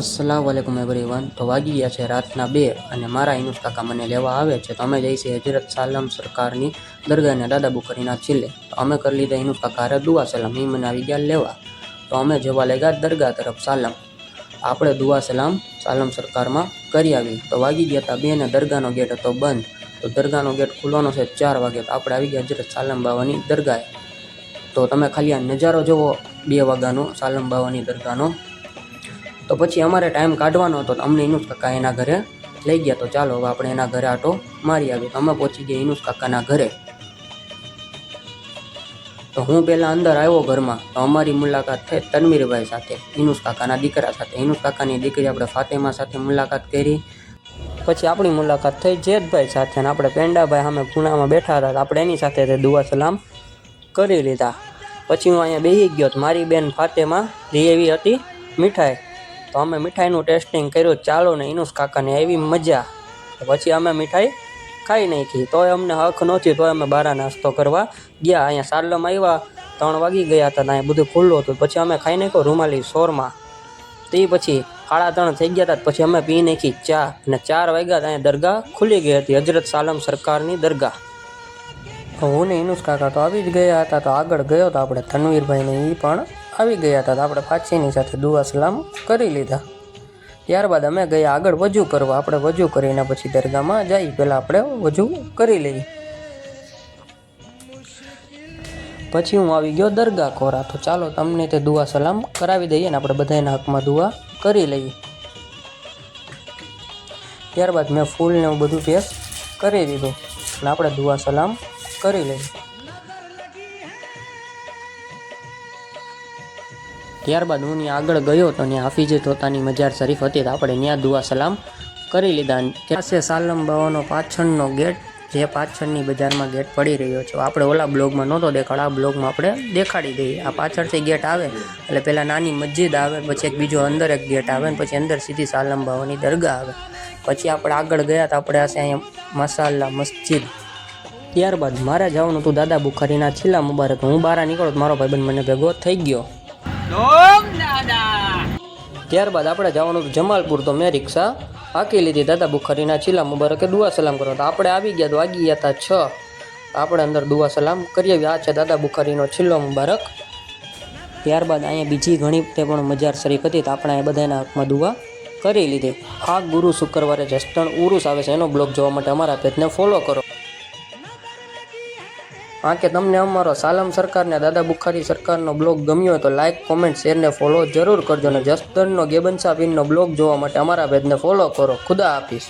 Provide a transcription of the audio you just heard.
અસલામ વાલેકુમ everyone તો વાગી ગયા છે રાતના બે અને મારા ઇનુસ કાકા મને લેવા આવે છે. તો અમે જઈશું હજરત સાલમ સરકારની દરગાહને દાદા બુકરીના છેલ્લે તો અમે કરી લીધા ઇનુસ કાકા અરે દુઆ સલામ. એ મને આવી ગયા લેવા. તો અમે જવા લાગ્યા દરગાહ તરફ સાલમ. આપણે દુઆ સલામ સાલમ સરકારમાં કરી આવી. તો વાગી ગયા હતા બે ને દરગાહનો ગેટ હતો બંધ. તો દરગાહનો ગેટ ખુલવાનો છે ચાર વાગે. તો આપણે આવી ગયા હજરત સાલમ બાવાની દરગાહે. તો તમે ખાલી આ નજારો જુઓ. બે વાગ્યાનો સાલમ બાવાની દરગાહનો તો પછી અમારે ટાઈમ કાઢવાનો હતો અમને ઇનુસ કાકા એના ઘરે લઈ ગયા તો ચાલો હવે આપણે એના ઘરે આટો મારી આવ્યો અમે પહોંચી ગયા ઇનુસ કાકાના ઘરે. તો હું પહેલાં અંદર આવ્યો ઘરમાં. તો અમારી મુલાકાત થઈ તનવીરભાઈ સાથે ઇનુસ કાકાના દીકરા સાથે. ઇનુસ કાકાની દીકરી આપણે ફાતેમા સાથે મુલાકાત કરી. પછી આપણી મુલાકાત થઈ જેતભાઈ સાથે અને આપણે પેંડાભાઈ સામે ખૂણામાં બેઠા હતા આપણે એની સાથે તે દુઆ સલામ કરી લીધા. પછી હું અહીંયા બેસી ગયો મારી બેન ફાતેમાં જે એવી હતી મીઠાઈ. તો અમે મીઠાઈનું ટેસ્ટિંગ કર્યું, ચાલો ને ઇનુસ કાકાને એવી મજા. પછી અમે મીઠાઈ ખાઈ નાખી. તોય અમને હક નહોતી, તોય અમે બારા નાસ્તો કરવા ગયા. અહીંયા સાલમ આવ્યા, ત્રણ વાગી ગયા હતા અહીંયા બધું ખુલ્લું હતું. પછી અમે ખાઈ નાખ્યો રૂમાલી સોરમાં. તે પછી સાડા ત્રણ થઈ ગયા હતા પછી અમે પી નાખી ચા. અને ચાર વાગ્યા ત્યાં દરગાહ ખુલી ગઈ હતી હજરત સાલમ સરકારની દરગાહ. હું ને ઇનુસ કાકા તો આવી જ ગયા હતા, તો આગળ ગયો તો આપણે તનવીરભાઈને એ પણ આવી ગયા હતા આપણે પાછીની સાથે દુઆ સલામ કરી લીધા. ત્યારબાદ અમે ગયા આગળ વજૂ કરવા. આપણે વજૂ કરીને પછી દરગાહમાં જઈ પહેલાં આપણે વજૂ કરી લઈએ. પછી હું આવી ગયો દરગાહ કોરા તો ચાલો તમને તે દુઆ સલામ કરાવી દઈએ ને આપણે બધાના હકમાં દુઆ કરી લઈએ. ત્યારબાદ મેં ફૂલને એવું બધું પેસ કરી દીધું. અને આપણે દુઆ સલામ કરી લઈએ. ત્યારબાદ હું ત્યાં આગળ ગયો તો ત્યાં હાફીજે તોતાની મજાર શરીફ હતી તો આપણે ત્યાં દુઆ સલામ કરી લીધા. ત્યાં છે સાલમ બાવાનો પાછળનો ગેટ, જે પાછળની બજારમાં ગેટ પડી રહ્યો છે. આપણે ઓલા બ્લોગમાં નહોતો દેખાડ આ બ્લોગમાં આપણે દેખાડી દઈએ. આ પાછળથી ગેટ આવે, એટલે પહેલાં નાની મસ્જિદ આવે, પછી એક બીજો અંદર એક ગેટ આવે ને પછી અંદર સીધી સાલમ બાવાની દરગાહ આવે. પછી આપણે આગળ ગયા તો આપણે હશે અહીંયા મસાલા મસ્જિદ. ત્યારબાદ મારે જવાનું હતું દાદા બુખારીના છેલ્લા મુબારક. હું બહાર નીકળો મારો ભાઈબંધ મને ભેગો થઈ ગયો. ત્યારબાદ આપણે જવાનું જમાલપુર તો મેં રિક્ષા હાંકી લીધી દાદા બુખારીના ચીલા મુબારકે દુઆ સલામ કરો તો આપણે આવી ગયા તો વાગી ગયા હતા છ. આપણે અંદર દુઆ સલામ કરી આવ્યા. આ છે દાદા બુખારીનો છેલ્લો મુબારક. ત્યારબાદ અહીંયા બીજી ઘણી તે પણ મજાર શરીફ હતી તો આપણે અહીંયા બધાના હાથમાં દુઆ કરી લીધી. આ ગુરુ શુક્રવારે જસ્ટણ ઉરુસ આવે છે. એનો બ્લોગ જોવા માટે અમારા પેજને ફોલો કરો. હા, કે તમને અમારો સાલમ સરકારને દાદા બુખારી સરકારનો બ્લોગ ગમ્યો હોય તો લાઇક કોમેન્ટ શેરને ફોલો જરૂર કરજો અને જસદનનો ગેબનસા પીનનો બ્લોગ જોવા માટે અમારા પેજને ફોલો કરો. ખુદા આપીશ